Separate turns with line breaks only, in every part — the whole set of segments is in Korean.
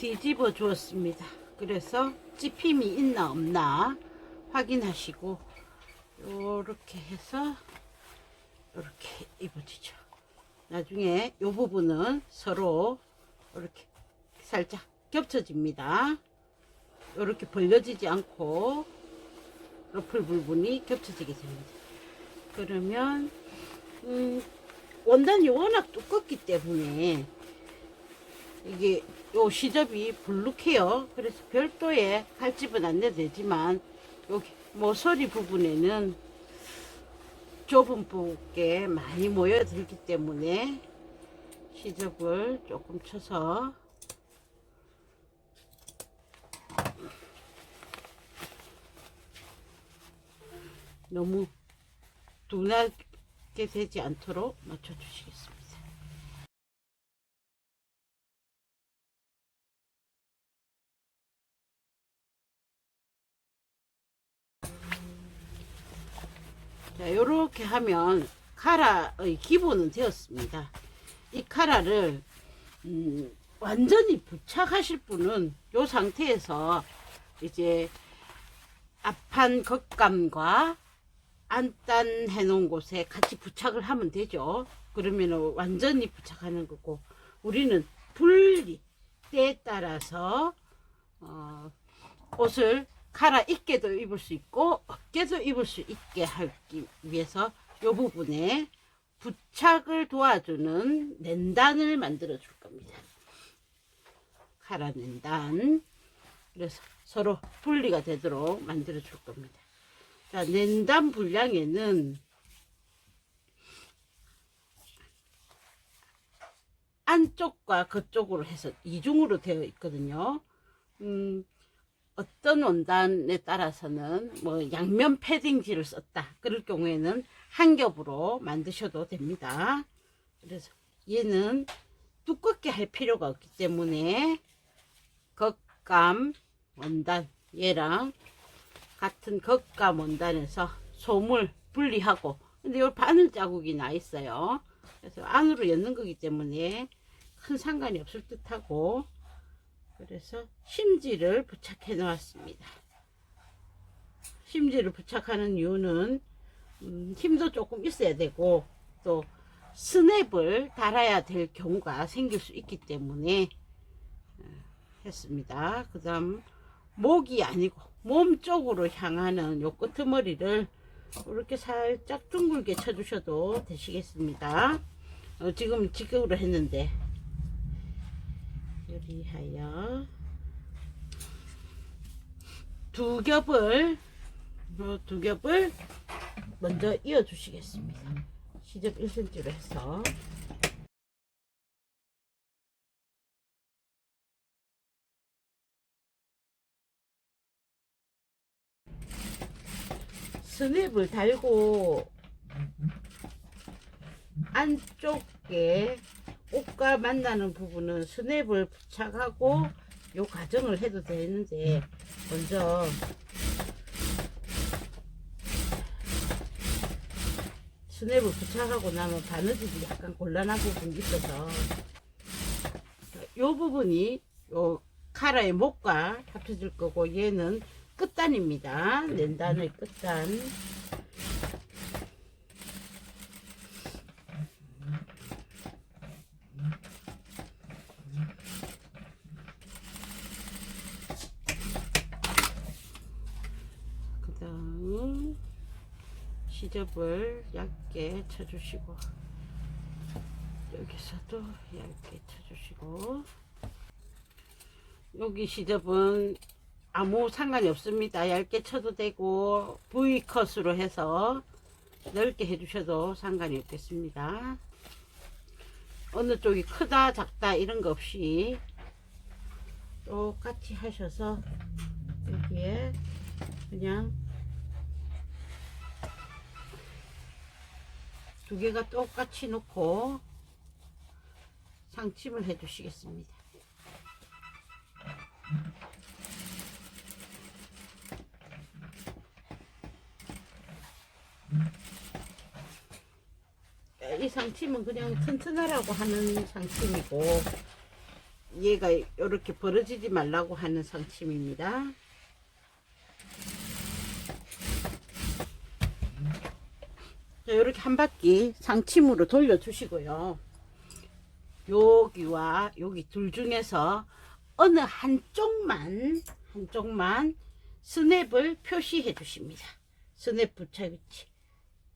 뒤집어 주었습니다. 그래서 찝힘이 있나 없나 확인하시고 요렇게 해서 이렇게 입어지죠. 나중에 이 부분은 서로 이렇게 살짝 겹쳐집니다. 이렇게 벌려지지 않고 러플 부분이 겹쳐지게 됩니다. 그러면 음, 원단이 워낙 두껍기 때문에 이게 요 시접이 불룩해요. 그래서 별도의 칼집은 안 내도 되지만 여기 모서리 부분에는 좁은 부분께 많이 모여들기 때문에 시접을 조금 쳐서 너무 둔하게 되지 않도록 맞춰주시겠습니다. 하면 카라의 기본은 되었습니다. 이 카라를 음, 완전히 부착하실 분은 요 상태에서 이제 앞판 겉감과 안단 해놓은 곳에 같이 부착을 하면 되죠. 그러면 완전히 부착하는 거고 우리는 분리 때에 따라서 어, 옷을 갈아 입게도 입을 수 있고 어깨도 입을 수 있게 하기 위해서 이 부분에 부착을 도와주는 낸단을 만들어 줄 겁니다. 갈아 낸단 그래서 서로 분리가 되도록 만들어 줄 겁니다. 자, 낸단 분량에는 안쪽과 겉쪽으로 해서 이중으로 되어 있거든요. 음, 어떤 원단에 따라서는 뭐 양면 패딩지를 썼다. 그럴 경우에는 한 겹으로 만드셔도 됩니다. 그래서 얘는 두껍게 할 필요가 없기 때문에 겉감 원단 얘랑 같은 겉감 원단에서 솜을 분리하고 근데 요 바늘 자국이 나 있어요. 그래서 안으로 엮는 거기 때문에 큰 상관이 없을 듯 하고 그래서 심지를 부착해 놓았습니다. 심지를 부착하는 이유는 음, 힘도 조금 있어야 되고 또 스냅을 달아야 될 경우가 생길 수 있기 때문에 어, 했습니다. 그 다음 목이 아니고 몸 쪽으로 향하는 요 끄트머리를 이렇게 살짝 둥글게 쳐주셔도 되시겠습니다. 어, 지금 직각으로 했는데 요리하여 두 겹을 어, 두 겹을 먼저 이어 주시겠습니다. 시접 1cm로 해서 스냅을 달고 안쪽에 옷과 만나는 부분은 스냅을 부착하고 요 과정을 해도 되는데 먼저 스냅을 부착하고 나면 바느질이 약간 곤란한 부분이 있어서 요 부분이 요 카라의 목과 합쳐질 거고 얘는 끝단입니다. 낸단의 끝단. 그 다음 시접을 얇게 쳐주시고 여기서도 얇게 쳐주시고 여기 시접은 아무 상관이 없습니다. 얇게 쳐도 되고 V컷으로 해서 넓게 해주셔도 상관이 없겠습니다. 어느 쪽이 크다 작다 이런 거 없이 똑같이 하셔서 여기에 그냥 두 개가 똑같이 놓고 상침을 해 주시겠습니다. 이 상침은 그냥 튼튼하라고 하는 상침이고 얘가 이렇게 벌어지지 말라고 하는 상침입니다. 이렇게 한 바퀴 상침으로 돌려주시고요. 여기와 여기 둘 중에서 어느 한쪽만 한쪽만 스냅을 표시해 주십니다. 스냅 부착 위치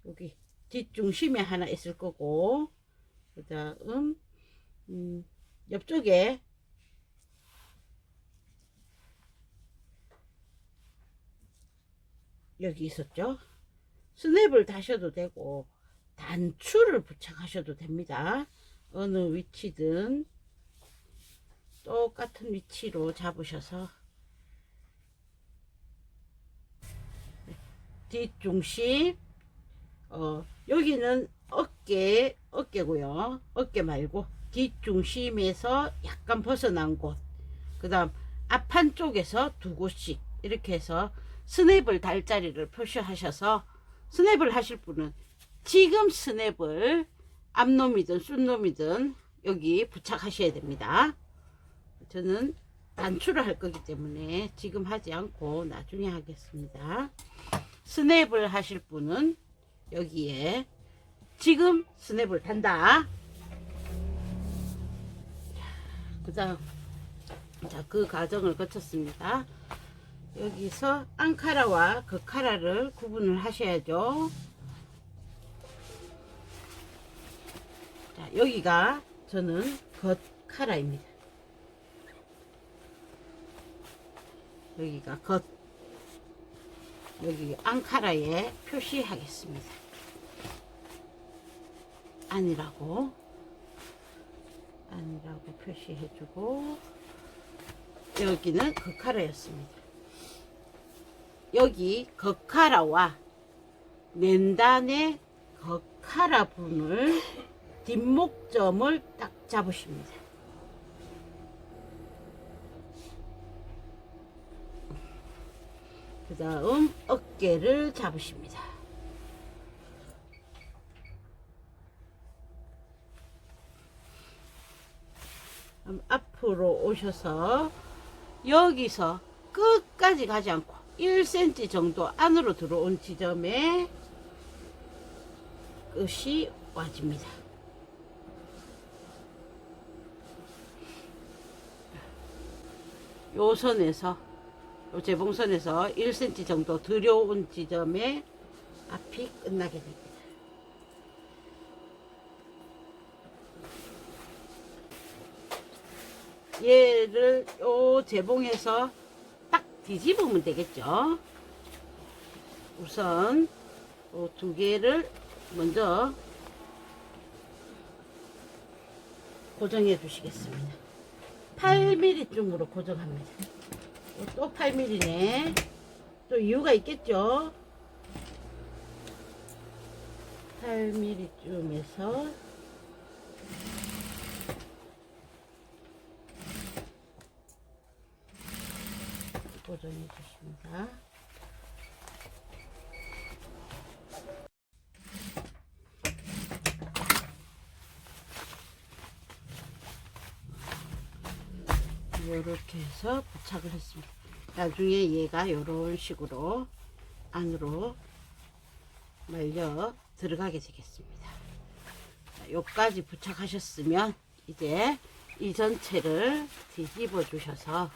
여기 뒷중심에 하나 있을 거고 그 다음 음, 옆쪽에 여기 있었죠. 스냅을 다셔도 되고 단추를 부착하셔도 됩니다. 어느 위치든 똑같은 위치로 잡으셔서 뒷중심 어, 여기는 어깨 어깨고요. 어깨 말고 뒷중심에서 약간 벗어난 곳. 그 다음 앞한 쪽에서 두 곳씩 이렇게 해서 스냅을 달 자리를 표시하셔서 스냅을 하실 분은 지금 스냅을 앞놈이든 순놈이든 여기 부착하셔야 됩니다. 저는 단추를 할 거기 때문에 지금 하지 않고 나중에 하겠습니다. 스냅을 하실 분은 여기에 지금 스냅을 단다. 그 다음, 자, 그 과정을 거쳤습니다. 여기서 앙카라와 그 카라를 구분을 하셔야죠. 자, 여기가 저는 겉 카라입니다. 여기가 겉, 여기 앙카라에 표시하겠습니다. 아니라고, 아니라고 표시해주고, 여기는 그 카라였습니다. 여기 겉카라와 낸단의 겉카라 분을 뒷목점을 딱 잡으십니다. 그 다음 어깨를 잡으십니다. 앞으로 오셔서 여기서 끝까지 가지 않고 1cm 정도 안으로 들어온 지점에 끝이 와집니다. 요 선에서 요 재봉선에서 1cm 정도 들여온 지점에 앞이 끝나게 됩니다. 얘를 요 재봉에서 딱 뒤집으면 되겠죠. 우선 요두 개를 먼저 고정해 주시겠습니다. 8mm쯤으로 고정합니다. 어, 또 8mm네. 또 이유가 있겠죠. 8mm쯤에서 고정해 주십니다. 이렇게 해서 부착을 했습니다. 나중에 얘가 이런 식으로 안으로 말려 들어가게 되겠습니다. 자, 요까지 부착하셨으면 이제 이 전체를 뒤집어 주셔서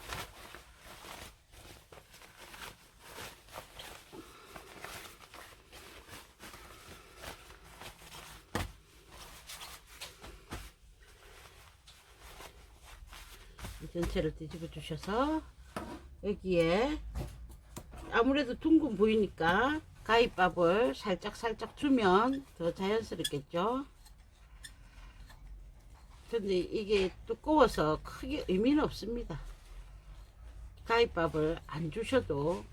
전체를 뒤집어 주셔서 여기에 아무래도 둥근 보이니까 가위밥을 살짝 살짝 주면 더 자연스럽겠죠? 근데 이게 두꺼워서 크게 의미는 없습니다. 가위밥을 안 주셔도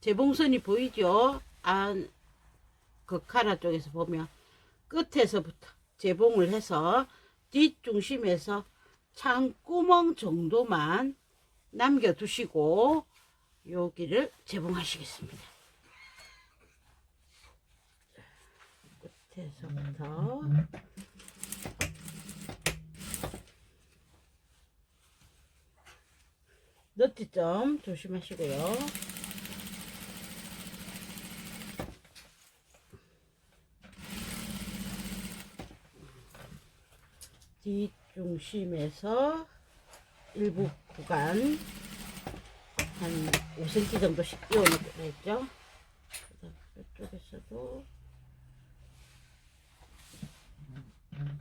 재봉선이 보이죠? 안, 그 카라 쪽에서 보면 끝에서부터 재봉을 해서 뒷중심에서 창구멍 정도만 남겨두시고 여기를 재봉하시겠습니다. 끝에서부터 너트점 조심하시고요. 뒷중심에서 일부 구간 한 5cm 정도씩. 그다음 이쪽에서도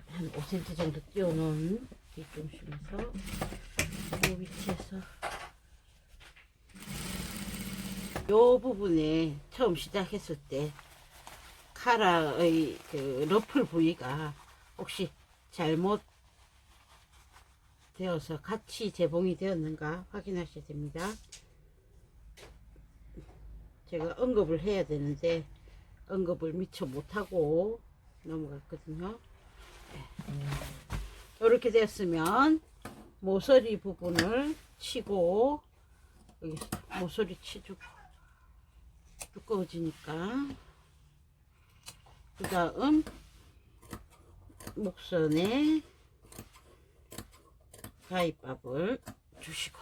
한 5cm 정도 띄워놓은 뒷중심에서 이 위치에서 요 부분에 처음 시작했을 때 카라의 그 러플 부위가 혹시 잘못 되어서 같이 재봉이 되었는가 확인하셔야 됩니다. 제가 언급을 해야 되는데 언급을 미처 못하고 넘어갔거든요. 이렇게 됐으면 모서리 부분을 치고 여기 모서리 치주고 두꺼워지니까 그 다음 목선에 가위밥을 주시고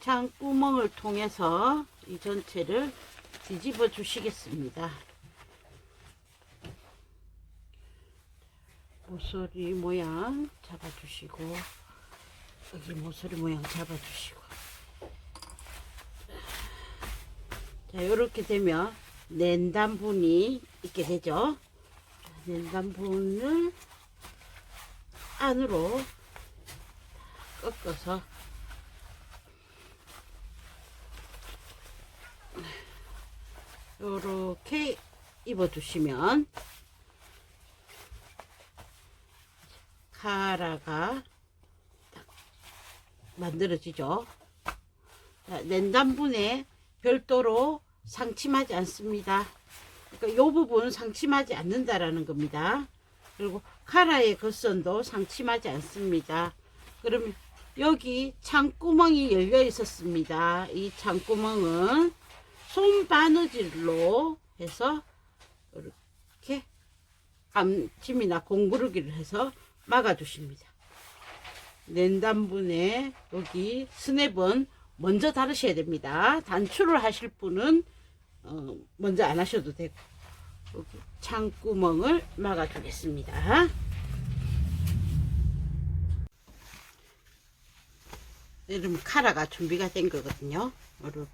창구멍을 통해서 이 전체를 뒤집어 주시겠습니다. 모서리 모양 잡아주시고 여기 모서리 모양 잡아주시고 자 이렇게 되면 낸단분이 있게 되죠. 낸단분을 안으로 꺾어서 이렇게 입어주시면 카라가 딱 만들어지죠. 자, 낸단분에 별도로 상침하지 않습니다. 그러니까 이 부분 상침하지 않는다라는 겁니다. 그리고 카라의 겉선도 상침하지 않습니다. 그러면 여기 창구멍이 열려 있었습니다. 이 창구멍은 손 바느질로 해서 이렇게 감침이나 공구르기를 해서 막아주십니다. 낸단분에 여기 스냅은 먼저 다르셔야 됩니다. 단추를 하실 분은 어, 먼저 안 하셔도 되고 창구멍을 막아주겠습니다. 이러면 카라가 준비가 된 거거든요. 이렇게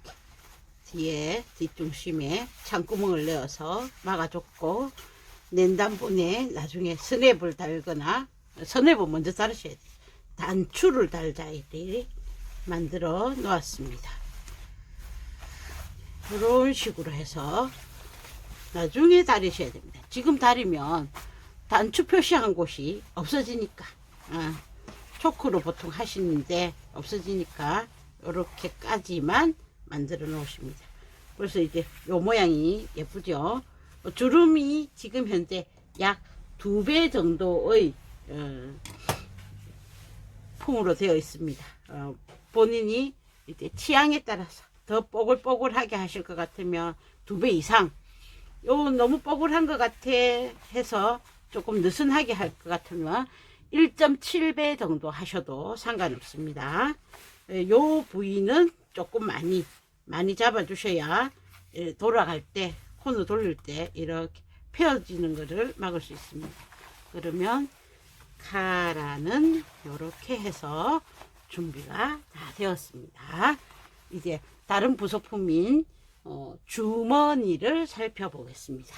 뒤에 뒷중심에 창구멍을 내어서 막아줬고 낸단분에 나중에 스냅을 달거나 스냅은 먼저 달으셔야 돼요. 단추를 달자 이리 만들어 놓았습니다. 이런 식으로 해서 나중에 다리셔야 됩니다. 지금 다리면 단추 표시한 곳이 없어지니까 아, 초크로 보통 하시는데 없어지니까 이렇게까지만 만들어 놓으십니다. 그래서 이제 요 모양이 예쁘죠. 어, 주름이 지금 현재 약 두 배 정도의 어, 풍으로 되어 있습니다. 어, 본인이 이제 취향에 따라서 더 뽀글뽀글하게 하실 것 같으면 두 배 이상 요 너무 뽀글한 것 같아 해서 조금 느슨하게 할 것 같으면 1.7배 정도 하셔도 상관없습니다. 예, 요 부위는 조금 많이 많이 잡아 주셔야 예, 돌아갈 때 코너 돌릴 때 이렇게 펴지는 것을 막을 수 있습니다. 그러면 카라는 이렇게 해서 준비가 다 되었습니다. 이제 다른 부속품인 어, 주머니를 살펴보겠습니다.